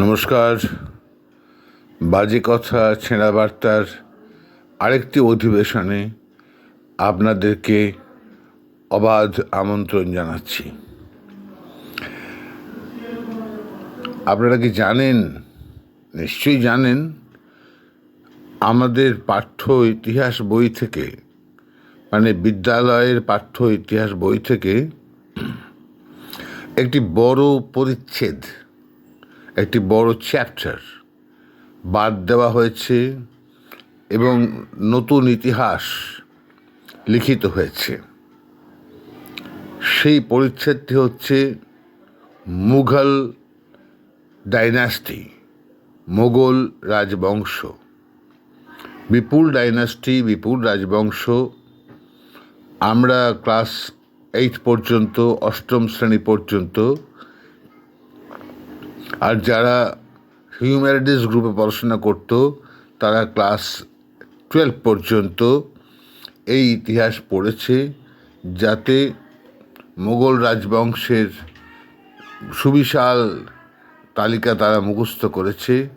নমস্কার। বাজে কথা, ছেঁড়া বার্তার আরেকটি অধিবেশনে আপনাদেরকে অবাধ আমন্ত্রণ জানাচ্ছি। আপনারা কি জানেন? নিশ্চয়ই জানেন, আমাদের পাঠ্য ইতিহাস বই থেকে মানে বিদ্যালয়ের পাঠ্য ইতিহাস বই থেকে একটি বড় পরিচ্ছেদ একটি বড় চ্যাপ্টার বাদ দেওয়া হয়েছে এবং নতুন ইতিহাস লিখিত হয়েছে। সেই পরিচ্ছেদটি হচ্ছে মুঘল ডাইনাস্টি মোগল রাজবংশ। বিপুল ডাইনাস্টি বিপুল রাজবংশ। আমরা ক্লাস এইট পর্যন্ত, অষ্টম শ্রেণি পর্যন্ত আর যারা হিউম্যানিটিস গ্রুপে পড়াশোনা করত, তারা ক্লাস টুয়েলভ পর্যন্ত এই ইতিহাস পড়েছে যাতে মোগল রাজবংশের সুবিশাল তালিকা তারা মুখস্থ করেছে।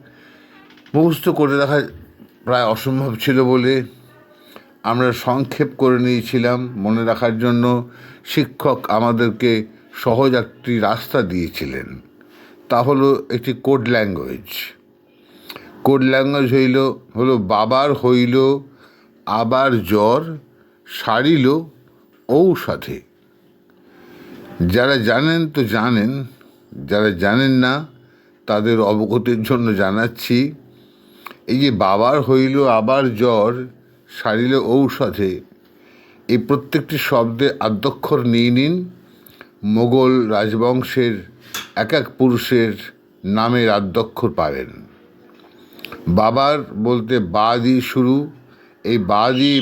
মুখস্থ করে রাখা প্রায় অসম্ভব ছিল বলে আমরা সংক্ষেপ করে নিয়েছিলাম মনে রাখার জন্য। শিক্ষক আমাদেরকে সহজ একটি রাস্তা দিয়েছিলেন। তা হলো একটি কোড ল্যাঙ্গুয়েজ। কোড ল্যাঙ্গুয়েজ হইল, হলো বাবার হইল, আবার জ্বর, সারিল, ঔষধে। যারা জানেন তো জানেন, যারা জানেন না তাদের অবগতির জন্য জানাচ্ছি, এই যে বাবার হইল, আবার জ্বর, সারিল, ঔষধে, এই প্রত্যেকটি শব্দে আদ্যক্ষর নিয়ে নিন। মোগল রাজবংশের এক এক পুরুষের নামের আদ্যক্ষর পাবেন। বাবার বলতে বা দিয়ে শুরু, এই বা দিয়ে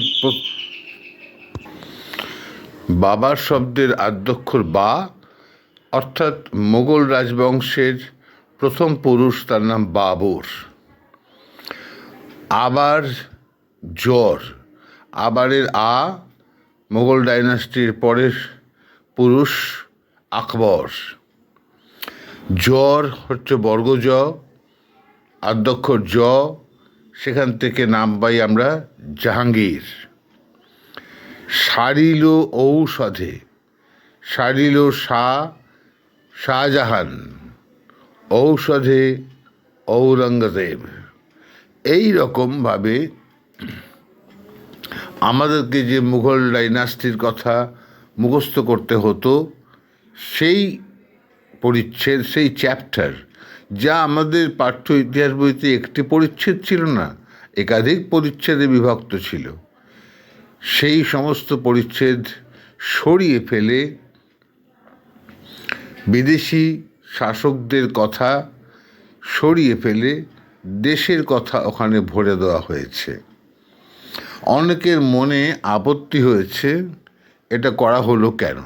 বাবার শব্দের আদ্যক্ষর বা, অর্থাৎ মোগল রাজবংশের প্রথম পুরুষ তার নাম বাবর। আবার জ্বর, আবারের আ, মোগল ডাইনাস্টির পরের পুরুষ আকবর। জ্বর হচ্ছে বর্গ জ আদ্যক্ষর জ, সেখান থেকে নাম পাই আমরা জাহাঙ্গীর। সারিল ঔষধে, সারিল শাহ শাহজাহান, ঔষধে ঔরঙ্গজেব। এই রকমভাবে আমাদেরকে যে মুঘল ডাইনাস্টির কথা মুখস্থ করতে হতো, সেই পরিচ্ছেদ, সেই চ্যাপ্টার যা আমাদের পাঠ্য ইতিহাস বইতে একটি পরিচ্ছেদ ছিল না, একাধিক পরিচ্ছেদে বিভক্ত ছিল। সেই সমস্ত পরিচ্ছেদ সরিয়ে ফেলে বিদেশি শাসকদের কথা সরিয়ে ফেলে দেশের কথা ওখানে ভরে দেওয়া হয়েছে। অনেকের মনে আপত্তি হয়েছে, এটা করা হলো কেন?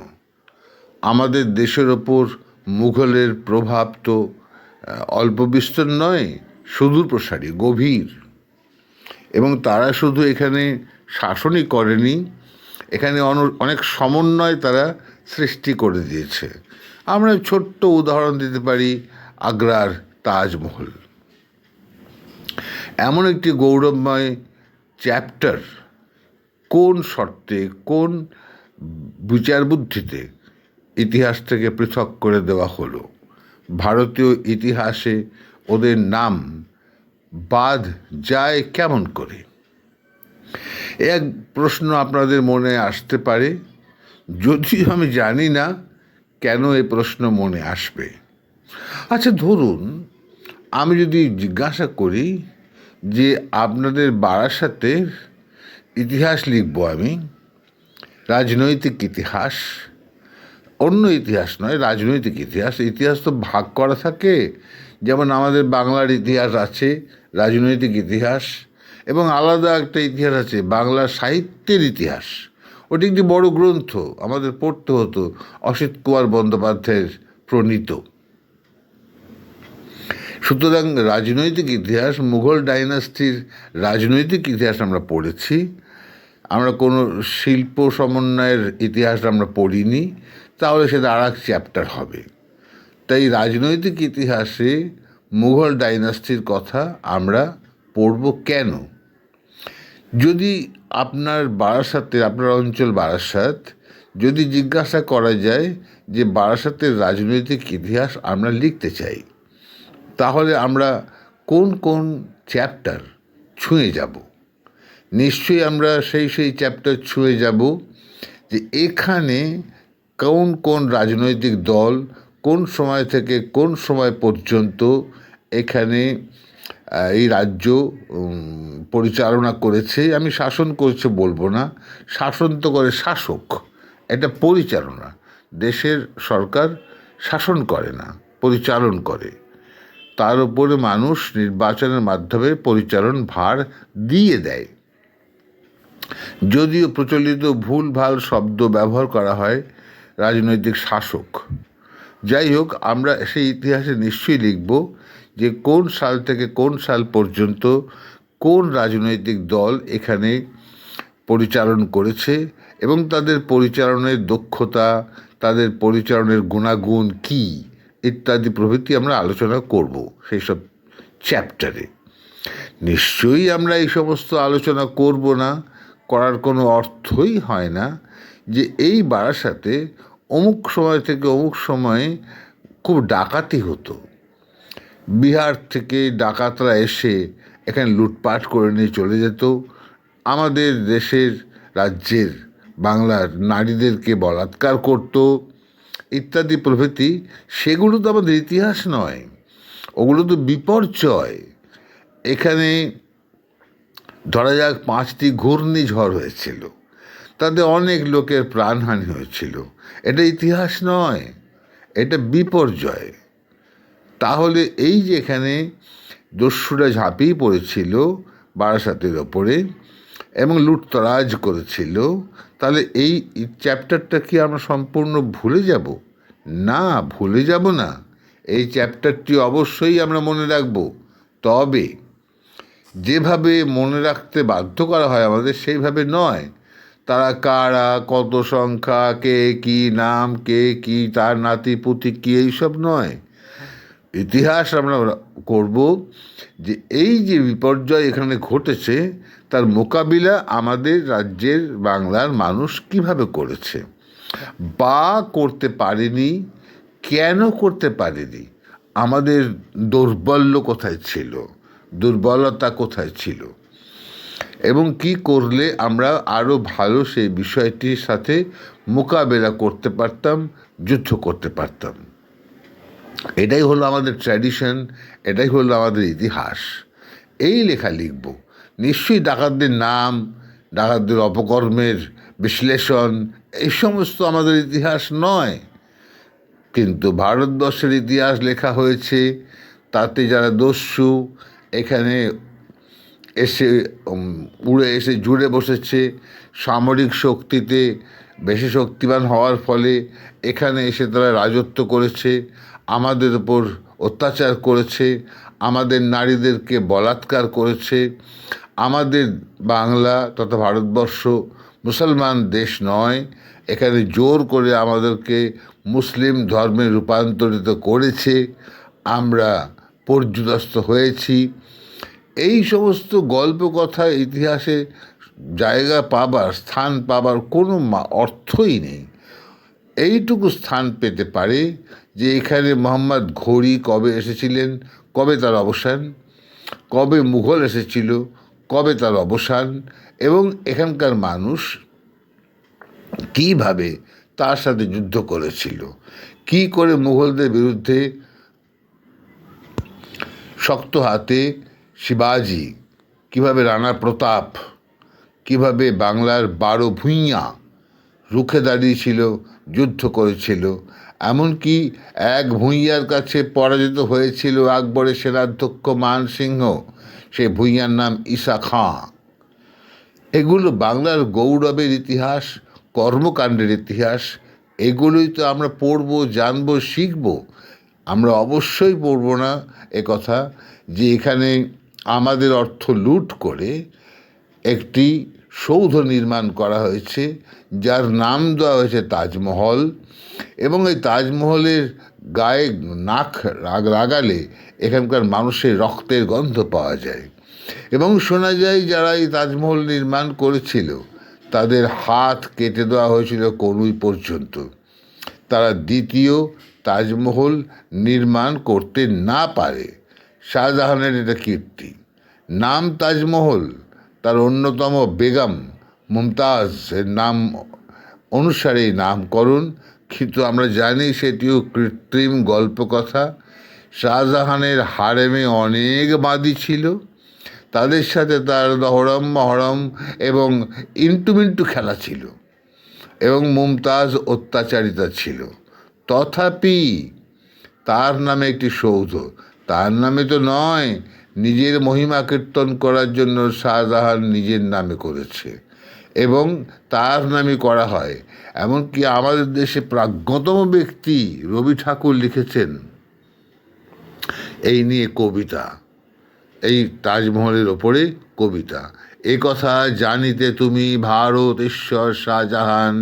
আমাদের দেশের ওপর মুঘলের প্রভাব তো অল্প বিস্তর নয়, সুদূর প্রসারী, গভীর। এবং তারা শুধু এখানে শাসনই করেনি, এখানে অনেক সমন্বয় তারা সৃষ্টি করে দিয়েছে। আমরা ছোট্ট উদাহরণ দিতে পারি আগ্রার তাজমহল। এমন একটি গৌরবময় চ্যাপ্টার, কোন শর্তে, কোন বিচার বুদ্ধিতে ইতিহাস থেকে পৃথক করে দেওয়া হলো। ভারতীয় ইতিহাসে ওদের নাম বাদ যায় কেমন করে? এক প্রশ্ন আপনাদের মনে আসতে পারে, যদিও আমি জানি না কেন এই প্রশ্ন মনে আসবে। আচ্ছা ধরুন, আমি যদি জিজ্ঞাসা করি যে আপনাদের বারাসাতে ইতিহাস লিখব আমি, রাজনৈতিক ইতিহাস অন্য ইতিহাস নয়, রাজনৈতিক ইতিহাস। ইতিহাস তো ভাগ করা থাকে। যেমন আমাদের বাংলার ইতিহাস আছে, রাজনৈতিক ইতিহাস, এবং আলাদা একটা ইতিহাস আছে বাংলা সাহিত্যের ইতিহাস। ওটি একটি বড় গ্রন্থ, আমাদের পড়তে হতো অসিত কুমার বন্দ্যোপাধ্যায়ের প্রণীত। সুতরাং রাজনৈতিক ইতিহাস, মুঘল ডাইনাস্টির রাজনৈতিক ইতিহাস আমরা পড়েছি। আমরা কোনো শিল্প সমন্বয়ের ইতিহাস আমরা পড়িনি। তাহলে সেটা আর এক চ্যাপ্টার হবে। তাই রাজনৈতিক ইতিহাসে মুঘল ডাইনাস্টির কথা আমরা পড়ব কেন? যদি আপনার বারাসাতে আপনার অঞ্চল বারাসাত, যদি জিজ্ঞাসা করা যায় যে বারাসাতের রাজনৈতিক ইতিহাস আমরা লিখতে চাই, তাহলে আমরা কোন কোন চ্যাপ্টার ছুঁয়ে যাব? নিশ্চয়ই আমরা সেই সেই চ্যাপ্টার ছুঁয়ে যাব যে এখানে কোন কোন রাজনৈতিক দল কোন সময় থেকে কোন সময় পর্যন্ত এখানে এই রাজ্য পরিচালনা করেছে, আমি শাসন করেছে বলব না। শাসন তো করে শাসক, এটা পরিচালনা। দেশের সরকার শাসন করে না, পরিচালন করে। তার উপরে মানুষ নির্বাচনের মাধ্যমে পরিচালন ভার দিয়ে দেয়। যদিও প্রচলিত ভুল ভালো শব্দ ব্যবহার করা হয় রাজনৈতিক শাসক। যাই হোক, আমরা সেই ইতিহাসে নিশ্চয়ই লিখব যে কোন সাল থেকে কোন সাল পর্যন্ত কোন রাজনৈতিক দল এখানে পরিচালন করেছে এবং তাদের পরিচালনের দক্ষতা, তাদের পরিচালনের গুণাগুণ কী ইত্যাদি প্রভৃতি আমরা আলোচনা করব সেই সব চ্যাপ্টারে। নিশ্চয়ই আমরা এই সমস্ত আলোচনা করব না, করার কোনো অর্থই হয় না। যে এই বারাসাতে অমুক সময় থেকে অমুক সময়ে খুব ডাকাতি হতো। বিহার থেকে ডাকাতরা এসে এখানে লুটপাট করে নিয়ে চলে যেত। আমাদের দেশের রাজ্যের বাংলার নারীদেরকে বলাৎকার করত। ইত্যাদি প্রভৃতি, সেগুলো তো আমাদের ইতিহাস নয়। ওগুলো তো বিপর্যয়। এখানে ধরা যাক পাঁচটি ঘূর্ণিঝড় হয়েছিল। তাতে অনেক লোকের প্রাণহানি হয়েছিল। এটা ইতিহাস নয়, এটা বিপর্যয়। তাহলে এই যে এখানে দস্যুরা ঝাঁপিয়ে পড়েছিল বারাসাতের ওপরে এবং লুটতরাজ করেছিল, তাহলে এই চ্যাপ্টারটা কি আমরা সম্পূর্ণ ভুলে যাব? না, ভুলে যাব না। এই চ্যাপ্টারটি অবশ্যই আমরা মনে রাখব। তবে যেভাবে মনে রাখতে বাধ্য করা হয় আমাদের, সেইভাবে নয়। তারা কারা, কত সংখ্যা, কে কি নাম, কে কি, তার নাতি, পুতি কি, এইসব নয়। ইতিহাস আমরা করব যে এই যে বিপর্যয় এখানে ঘটেছে, তার মোকাবিলা আমাদের রাজ্যের বাংলার মানুষ কীভাবে করেছে? বা করতে পারেনি, কেন করতে পারেনি? আমাদের দৌর্বল্য কোথায় ছিল? দুর্বলতা কোথায় ছিল? এবং কি করলে আমরা আরও ভালো সেই বিষয়টির সাথে মোকাবেলা করতে পারতাম, যুদ্ধ করতে পারতাম। এটাই হলো আমাদের ট্র্যাডিশন এটাই হলো আমাদের ইতিহাস। এই লেখা লিখব। নিশ্চয়ই ডাকাতদের নাম, ডাকাতদের অপকর্মের বিশ্লেষণ, এই সমস্ত আমাদের ইতিহাস নয়। কিন্তু ভারতবর্ষের ইতিহাস লেখা হয়েছে, তাতে যারা দস্যু, এখানে এসে উড়ে এসে জুড়ে বসেছে। সামরিক শক্তিতে বেশি শক্তিমান হওয়ার ফলে এখানে এসে তারা রাজত্ব করেছে, আমাদের ওপর অত্যাচার করেছে, আমাদের নারীদেরকে বলাৎকার করেছে। আমাদের বাংলা তথা ভারতবর্ষ মুসলমান দেশ নয়, এখানে জোর করে আমাদেরকে মুসলিম ধর্মে রূপান্তরিত করেছে। আমরা পর্যুদস্ত হয়েছি। এই সমস্ত গল্প কথা ইতিহাসে জায়গা পাবার, স্থান পাবার কোনো অর্থই নেই। এইটুকু স্থান পেতে পারে যে এখানে মোহাম্মদ ঘড়ি কবে এসেছিলেন, কবে তার অবসান, কবে মুঘল এসেছিল, কবে তার অবসান এবং এখানকার মানুষ কীভাবে তার সাথে যুদ্ধ করেছিল, কি করে মুঘলদের বিরুদ্ধে শক্ত হাতে শিবাজি, কীভাবে রানা প্রতাপ, কীভাবে বাংলার বারো ভূঁইয়া রুখে দাঁড়িয়েছিল, যুদ্ধ করেছিল, এমনকি এক ভূঁইয়ার কাছে পরাজিত হয়েছিল আকবরের সেনাধ্যক্ষ মান সিংহ সেই ভূঁইয়ার নাম ঈশা খাঁ। এগুলো বাংলার গৌরবের ইতিহাস, কর্মকাণ্ডের ইতিহাস, এগুলোই তো আমরা পড়ব, জানব, শিখব। আমরা অবশ্যই পড়ব না, এ কথা যে এখানে আমাদের অর্থ লুট করে একটি সৌধ নির্মাণ করা হয়েছে, যার নাম দেওয়া হয়েছে তাজমহল এবং এই তাজমহলের গায়ে নাক রাগ লাগালে এখানকার মানুষের রক্তের গন্ধ পাওয়া যায়। এবং শোনা যায় যারা এই তাজমহল নির্মাণ করেছিল, তাদের হাত কেটে দেওয়া হয়েছিল কনুই পর্যন্ত। তারা দ্বিতীয় তাজমহল নির্মাণ করতে না পারে। শাহজাহানের এটা কীর্তি। নাম তাজমহল, তার অন্যতম বেগম মুমতাজের নাম অনুসারে নামকরণ। কিন্তু আমরা জানি সেটিও কৃত্রিম গল্পকথা। শাহজাহানের হারেমে অনেক বাদী ছিল। তাদের সাথে তার দহরম, মহরম এবং ইন্টুমিন্টু খেলা ছিল এবং মুমতাজ অত্যাচারিতা ছিল। তথাপি তার নামে একটি সৌধ তার নামে তো নয়, নিজের মহিমা কীর্তন করার জন্য শাহজাহান নিজের নামে করেছে এবং তার নামে করা হয়। এমনকি আমাদের দেশে প্রাজ্ঞতম ব্যক্তি রবি ঠাকুর লিখেছেন, এই নিয়ে কবিতা, এই তাজমহলের ওপরে কবিতা। এ কথা জানিতে তুমি ভারত, ঈশ্বর, শাহজাহান,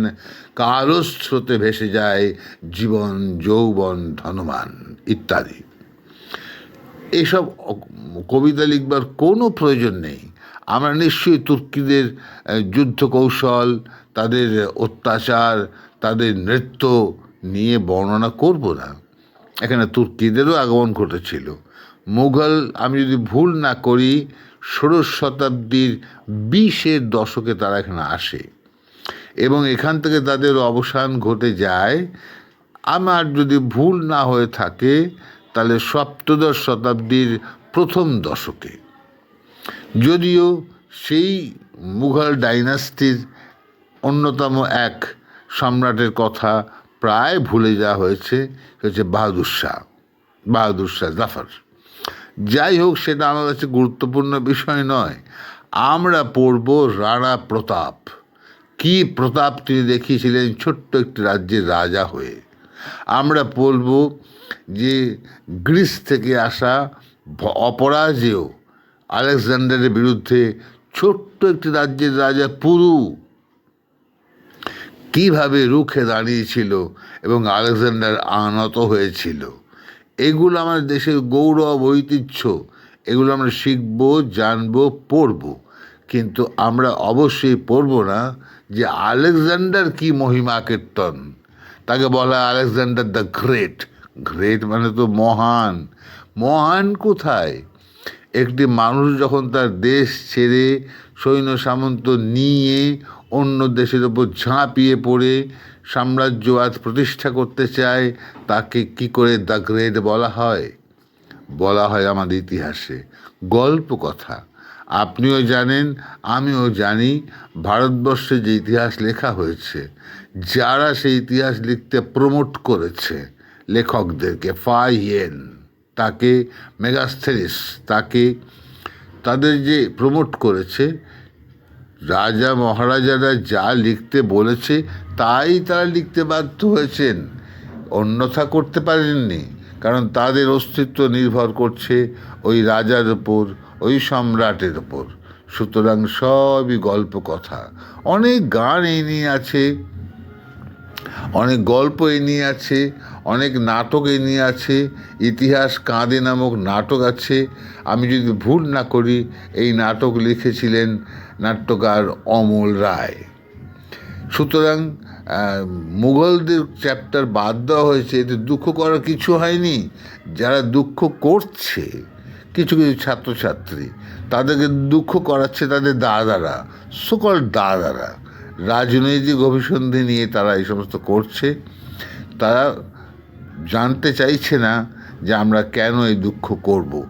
কারও স্রোতে ভেসে যায় জীবন, যৌবন ধনমান ইত্যাদি। এইসব অ- কবিতা লিখবার কোনো প্রয়োজন নেই। আমরা নিশ্চয়ই তুর্কিদের যুদ্ধ কৌশল তাদের অত্যাচার, তাদের নৃত্য নিয়ে বর্ণনা করব না। এখানে তুর্কিদেরও আগমন ঘটেছিল। মুঘল, আমি যদি ভুল না করি, ষোড়শ শতাব্দীর বিশের দশকে তারা এখানে আসে। এবং এখান থেকে তাদের অবসান ঘটে যায়। আমার যদি ভুল না হয়ে থাকে তাহলে সপ্তদশ শতাব্দীর প্রথম দশকে। যদিও সেই মুঘল ডাইনাস্টির অন্যতম এক সম্রাটের কথা প্রায় ভুলে যাওয়া হয়েছে হচ্ছে বাহাদুর শাহ বাহাদুর শাহ জাফর। যাই হোক, সেটা আমার কাছে গুরুত্বপূর্ণ বিষয় নয়। আমরা পড়ব রাণা প্রতাপ। কি প্রতাপ তিনি দেখিয়েছিলেন ছোট্ট একটি রাজ্যের রাজা হয়ে। আমরা বলব যে গ্রিস থেকে আসা অপরাজেয় আলেকজান্ডারের বিরুদ্ধে ছোট্ট একটি রাজ্যের রাজা পুরু কীভাবে রুখে দাঁড়িয়েছিল এবং আলেকজান্ডার আনত হয়েছিল? এগুলো আমাদের দেশের গৌরব, ঐতিহ্য। এগুলো আমরা শিখব, জানব, পড়ব। কিন্তু আমরা অবশ্যই পড়ব না যে আলেকজান্ডার কি মহিমা কীর্তন তাকে বলা আলেকজান্ডার দ্য গ্রেট। গ্রেট মানে তো মহান। মহান কোথায়? একটি মানুষ যখন তার দেশ ছেড়ে সৈন্য সামন্ত নিয়ে অন্য দেশের ওপর ঝাঁপিয়ে পড়ে, সাম্রাজ্যবাদ প্রতিষ্ঠা করতে চায়, তাকে কি করে দ্য গ্রেট বলা হয়? বলা হয় আমাদের ইতিহাসে। গল্প কথা। আপনিও জানেন, আমিও জানি, ভারতবর্ষে যে ইতিহাস লেখা হয়েছে, যারা সেই ইতিহাস লিখতে প্রমোট করেছে লেখকদেরকে ফাইয়েন তাকে মেগাস্থেরিস তাকে তাদের যে প্রমোট করেছে, রাজা মহারাজারা যা লিখতে বলেছে, তাই তারা লিখতে বাধ্য হয়েছেন। অন্যথা করতে পারেননি, কারণ তাদের অস্তিত্ব নির্ভর করছে ওই রাজার ওপর ওই সম্রাটের ওপর সুতরাং সবই গল্প কথা অনেক গান এই নিয়ে আছে। অনেক গল্প এ নিয়ে আছে, অনেক নাটক এ নিয়ে আছে, ইতিহাস কাঁদে নামক নাটক আছে। আমি যদি ভুল না করি, এই নাটক লিখেছিলেন নাট্যকার অমল রায়। সুতরাং মুঘলদের চ্যাপ্টার বাদ দেওয়া হয়েছে, এতে দুঃখ করার কিছু হয়নি। যারা দুঃখ করছে, কিছু কিছু ছাত্রছাত্রী, তাদেরকে দুঃখ করাচ্ছে তাদের দাদারা সকল দাদারা। রাজনৈতিক অভিসন্ধি নিয়ে তারা এই সমস্ত করছে। তারা জানতে চাইছে না যে আমরা কেন এই দুঃখ করব।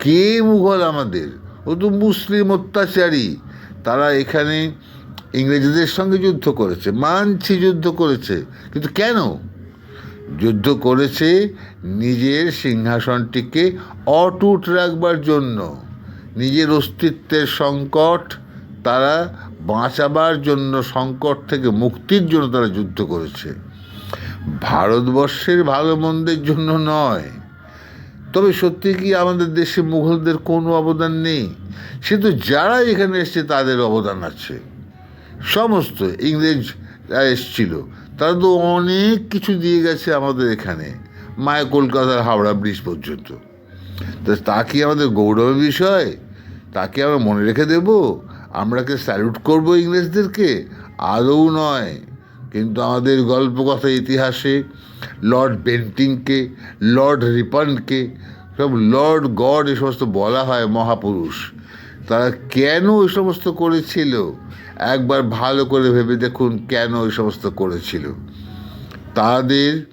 কে মুঘল আমাদের? ও তো মুসলিম অত্যাচারী। তারা এখানে ইংরেজদের সঙ্গে যুদ্ধ করেছে, মানছি যুদ্ধ করেছে। কিন্তু কেন? যুদ্ধ করেছে নিজের সিংহাসনটিকে অটুট রাখবার জন্য। নিজের অস্তিত্বের সংকট তারা বাঁচাবার জন্য, সংকট থেকে মুক্তির জন্য তারা যুদ্ধ করেছে। ভারতবর্ষের ভালো মন্দের জন্য নয়। তবে সত্যি কি আমাদের দেশে মুঘলদের কোনো অবদান নেই? সে তো যারা এখানে এসছে, তাদের অবদান আছে। সমস্ত ইংরেজরা এসছিল। তারা তো অনেক কিছু দিয়ে গেছে আমাদের এখানে। মায় কলকাতার হাওড়া ব্রিজ পর্যন্ত। তা কি আমাদের গৌরবের বিষয়? তাকে আমরা মনে রেখে দেব? আমরা কি স্যালুট করব ইংরেজদেরকে? আদৌ নয়। কিন্তু আমাদের গল্পকথা ইতিহাসে লর্ড বেন্টিংকে, লর্ড রিপনকে সব লর্ড গড এ সমস্ত বলা হয় মহাপুরুষ। তারা কেন ওই সমস্ত করেছিল? একবার ভালো করে ভেবে দেখুন কেন ওই সমস্ত করেছিল। তাদের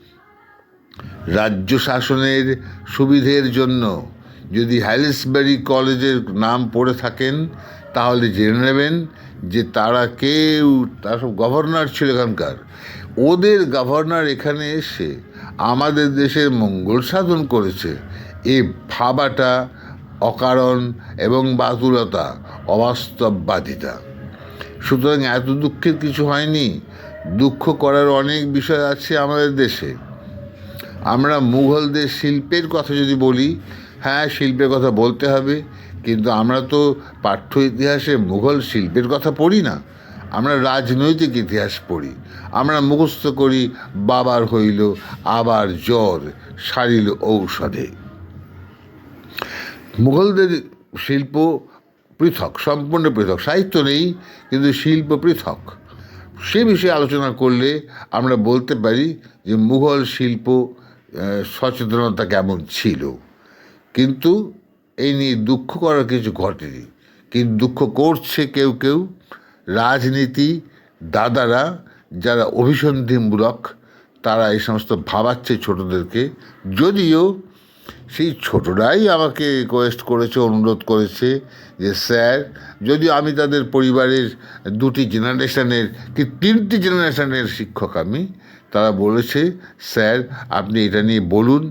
রাজ্য শাসনের সুবিধের জন্য যদি হ্যালিসবেরি কলেজের নাম পড়ে থাকেন তাহলে জেনে নেবেন যে তারা কেউ, তারা সব গভর্নর ছিল এখানকার। ওদের গভর্নর এখানে এসে আমাদের দেশের মঙ্গল সাধন করেছে। এই ভাবাটা অকারণ এবং বাতুলতা, অবাস্তববাদিতা। সুতরাং এত দুঃখের কিছু হয়নি। দুঃখ করার অনেক বিষয় আছে আমাদের দেশে। আমরা মুঘলদের শিল্পের কথা যদি বলি হ্যাঁ শিল্পের কথা বলতে হবে। কিন্তু আমরা তো পাঠ্য ইতিহাসে মুঘল শিল্পের কথা পড়ি না। আমরা রাজনৈতিক ইতিহাস পড়ি। আমরা মুখস্থ করি, বাবার হইল আবার জ্বর, সারিল ঔষধে। মুঘলদের শিল্প পৃথক, সম্পূর্ণ পৃথক। সাহিত্য নেই, কিন্তু শিল্প পৃথক। সে বিষয়ে আলোচনা করলে আমরা বলতে পারি যে মুঘল শিল্প সচেতনতা কেমন ছিল। কিন্তু এই নিয়ে দুঃখ করার কিছু ঘটেনি। কিন্তু দুঃখ করছে কেউ কেউ, রাজনীতি, দাদারা যারা অভিসন্ধিমূলক, তারা এই সমস্ত ভাবাচ্ছে ছোটদেরকে। যদিও সেই ছোটরাই আমাকে রিকোয়েস্ট করেছে, অনুরোধ করেছে যে, স্যার, যদিও আমি তাদের পরিবারের দুটি জেনারেশনের কি তিনটি জেনারেশনের শিক্ষক আমি, তারা বলেছে, স্যার, আপনি এটা নিয়ে বলুন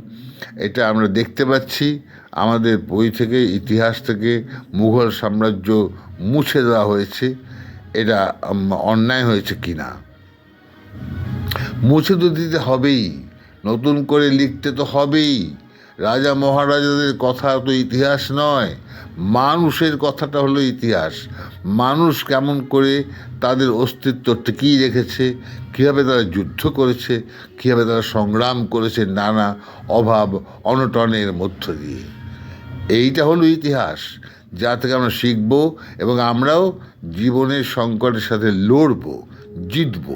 এটা আমরা দেখতে পাচ্ছি। আমাদের বই থেকে, ইতিহাস থেকে মুঘল সাম্রাজ্য মুছে দেওয়া হয়েছে। এটা অন্যায় হয়েছে কি না মুছে তো দিতে হবেই। নতুন করে লিখতে তো হবেই। রাজা মহারাজাদের কথা তো ইতিহাস নয়, মানুষের কথাটা হলো ইতিহাস। মানুষ কেমন করে তাদের অস্তিত্ব টিকিয়ে রেখেছে, কীভাবে তারা যুদ্ধ করেছে, কীভাবে তারা সংগ্রাম করেছে নানা অভাব অনটনের মধ্য দিয়ে। এইটা হলো ইতিহাস, যা থেকে আমরা শিখব এবং আমরাও জীবনের সংকটের সাথে লড়ব, জিতব।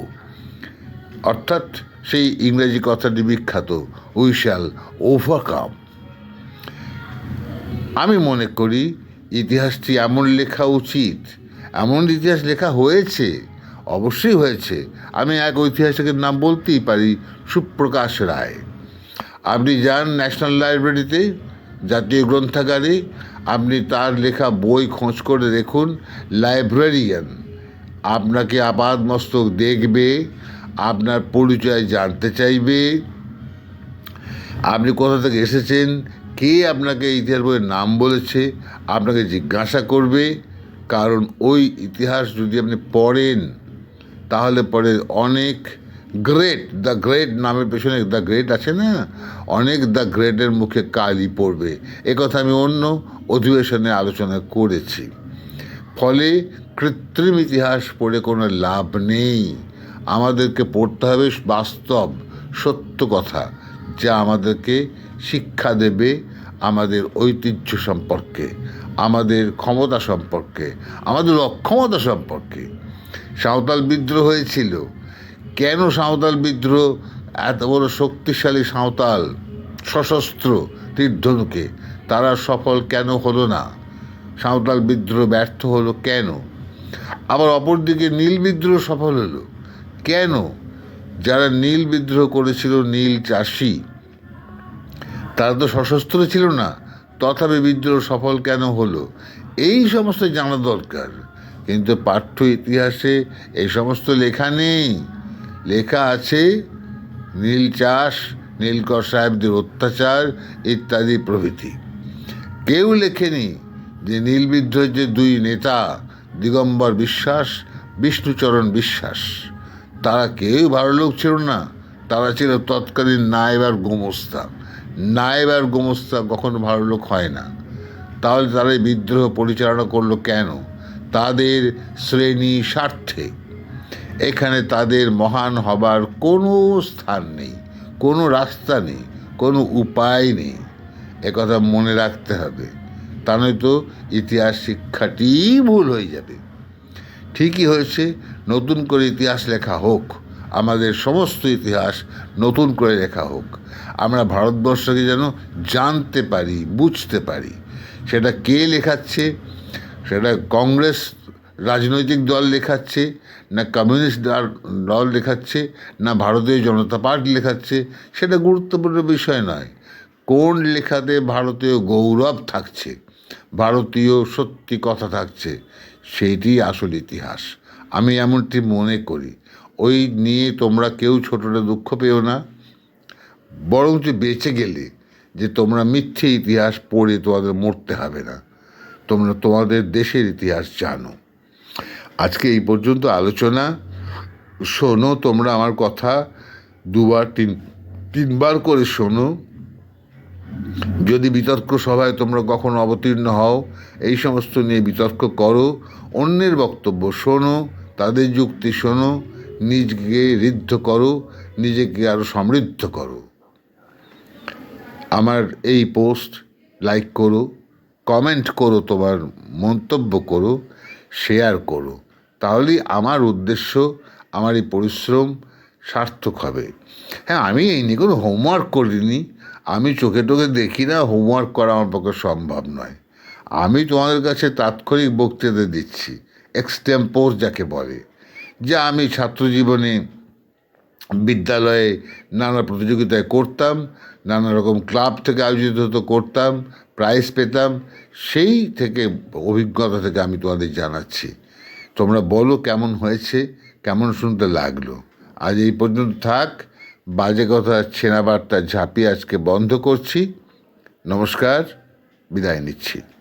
অর্থাৎ সেই ইংরেজি কথাটি বিখ্যাত উই শ্যাল ওভারকাম আমি মনে করি, ইতিহাসটি এমন লেখা উচিত, এমন ইতিহাস লেখা হয়েছে, অবশ্যই হয়েছে। আমি এক ঐতিহাসিকের নাম বলতেই পারি, সুপ্রকাশ রায়। আপনি যান ন্যাশনাল লাইব্রেরিতে, জাতীয় গ্রন্থাগারে, আপনি তার লেখা বই খোঁজ করে দেখুন, লাইব্রেরিয়ান। আপনাকে আপাদ মস্তক দেখবে আপনার পরিচয় জানতে চাইবে। আপনি কোথা থেকে এসেছেন? কে আপনাকে ইতিহাস বইয়ের নাম বলেছে? আপনাকে জিজ্ঞাসা করবে। কারণ ওই ইতিহাস যদি আপনি পড়েন, তাহলে পরে অনেক গ্রেট দ্য গ্রেট নামের পেছনে দ্য গ্রেট আছে না? অনেক দ্য গ্রেটের মুখে কালি পড়বে। কথা আমি অন্য অধিবেশনে আলোচনা করেছি। ফলে কৃত্রিম ইতিহাস পড়ে কোনো লাভ নেই। আমাদেরকে পড়তে হবে বাস্তব, সত্য কথা, যা আমাদেরকে শিক্ষা দেবে আমাদের ঐতিহ্য সম্পর্কে, আমাদের ক্ষমতা সম্পর্কে, আমাদের অক্ষমতা সম্পর্কে। সাঁওতাল বিদ্রোহ হয়েছিল। কেন সাঁওতাল বিদ্রোহ? এত বড় শক্তিশালী সাঁওতাল, সশস্ত্র তীর্ধনুকে তারা সফল কেন হলো না? সাঁওতাল বিদ্রোহ ব্যর্থ হলো কেন? আবার অপরদিকে নীল বিদ্রোহ সফল হলো। কেন? যারা নীল বিদ্রোহ করেছিল নীল চাষি, তারা তো সশস্ত্র ছিল না। তথাপি বিদ্রোহ সফল কেন হলো? এই সমস্ত জানা দরকার। কিন্তু পাঠ্য ইতিহাসে এই সমস্ত লেখা নেই। লেখা আছে, নীল চাষ নীলকর সাহেবদের অত্যাচার ইত্যাদি প্রভৃতি। কেউ লেখেনি যে নীল বিদ্রোহের যে দুই নেতা, দিগম্বর বিশ্বাস, বিষ্ণুচরণ বিশ্বাস। তারা কেউ ভালো লোক ছিল না। তারা ছিল তৎকালীন নায়েব আর গোমস্তা। নায়েব আর গোমস্তা কখনো ভালো লোক হয় না। তাহলে তারা বিদ্রোহ পরিচালনা করল কেন? তাদের শ্রেণি স্বার্থে। এখানে তাদের মহান হবার কোনো স্থান নেই, কোনো রাস্তা নেই, কোনো উপায় নেই। একথা মনে রাখতে হবে। তা নয়তো ইতিহাস শিক্ষাটি ভুল হয়ে যাবে। ঠিকই হয়েছে, নতুন করে ইতিহাস লেখা হোক, আমাদের সমস্ত ইতিহাস নতুন করে লেখা হোক। আমরা ভারতবর্ষকে যেন জানতে পারি, বুঝতে পারি। সেটা কে লেখাচ্ছে? সেটা কংগ্রেস রাজনৈতিক দল লেখাচ্ছে, না কমিউনিস্ট দল- লেখাচ্ছে, না ভারতীয় জনতা পার্টি লেখাচ্ছে, সেটা গুরুত্বপূর্ণ বিষয় নয়। কোন লেখাতে ভারতীয় গৌরব থাকছে? ভারতীয় সত্যি কথা থাকছে। সেইটি আসল ইতিহাস। আমি এমনটি মনে করি। ওই নিয়ে তোমরা কেউ ছোটটা দুঃখ পেও না। বরং বরঞ্চ বেঁচে গেলে যে তোমরা মিথ্যে ইতিহাস পড়ে তোমাদের মরতে হবে না। তোমরা তোমাদের দেশের ইতিহাস জানো। আজকে এই পর্যন্ত আলোচনা। শোনো তোমরা আমার কথা। দুবার তিন, তিনবার করে শোনো। যদি বিতর্ক সভায় তোমরা কখনো অবতীর্ণ হও এই সমস্ত নিয়ে বিতর্ক করো, অন্যের বক্তব্য শোনো, তাদের যুক্তি শোনো, নিজকে ঋদ্ধ করো, নিজেকে আরও সমৃদ্ধ করো। আমার এই পোস্ট লাইক করো, কমেন্ট করো, তোমার মন্তব্য করো, শেয়ার করো। তাহলেই আমার উদ্দেশ্য, আমার এই পরিশ্রম সার্থক হবে। হ্যাঁ আমি এই নিয়ে কোনো হোমওয়ার্ক করিনি। আমি চোখে টোকে দেখি না হোমওয়ার্ক করা আমার পক্ষে সম্ভব নয়। আমি তোমাদের কাছে তাৎক্ষণিক বক্তৃতা দিচ্ছি। এক্সটেম্পোর যাকে বলে, যা আমি ছাত্র জীবনে বিদ্যালয়ে নানা প্রতিযোগিতায় করতাম, নানা রকম ক্লাব থেকে আয়োজিত হতো, করতাম প্রাইজ পেতাম, সেই থেকে, অভিজ্ঞতা থেকে আমি তোমাদের জানাচ্ছি। তোমরা বলো কেমন হয়েছে, কেমন শুনতে লাগল। আজ এই পর্যন্ত থাক, বাজে কথা ছেঁড়া বার্তা ঝাঁপিয়ে আজকে বন্ধ করছি। নমস্কার, বিদায় নিচ্ছি।